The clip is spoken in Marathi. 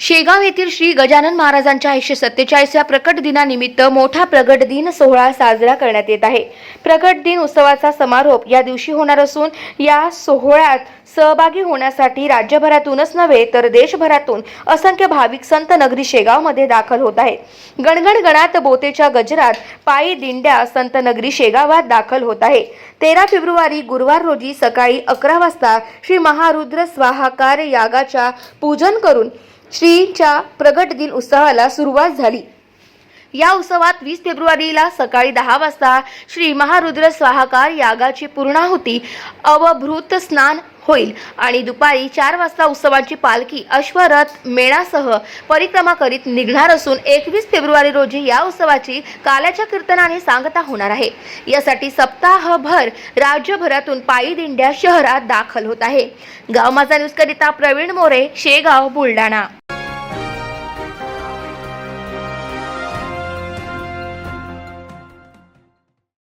शेगाव येथील श्री गजानन महाराजांच्या एकशे सत्तेचाळीसव्या प्रकट दिनानिमित्त मोठा प्रगट दिन सोहळा साजरा करण्यात येत आहे. प्रकट दिन उत्सवाचा समारोप या दिवशी होणार असून या सोहळ्यात सहभागी होण्यासाठी राज्यभरातूनच नव्हे तर देशभरातून असंख्य भाविक संत नगरी शेगावमध्ये दाखल होत आहेत. गणगण गणात बोतेच्या गजरात पायी दिंड्या संत नगरी शेगावात दाखल होत आहे. तेरा फेब्रुवारी गुरुवार रोजी सकाळी अकरा वाजता श्री महारुद्र स्वाहाकार यागाच्या पूजन करून श्रींच्या प्रगट दिन उत्सवाला सुरुवात झाली. या उत्सवात वीस फेब्रुवारीला सकाळी दहा वाजता श्री महारुद्र स्वाहाकार यागाची पूर्णाहुती अवभृत स्नान होईल आणि दुपारी चार वाजता उत्सवाची पालखी अश्वरथ मेणासह परिक्रमा करीत निघणार असून एकवीस फेब्रुवारी रोजी या उत्सवाची काल्याच्या कीर्तनाने सांगता होणार आहे. यासाठी सप्ताहभर राज्यभरातून पायी दिंड्या शहरात दाखल होत आहे. गाव माझा न्यूजकरिता प्रवीण मोरे शेगाव बुलढाणा.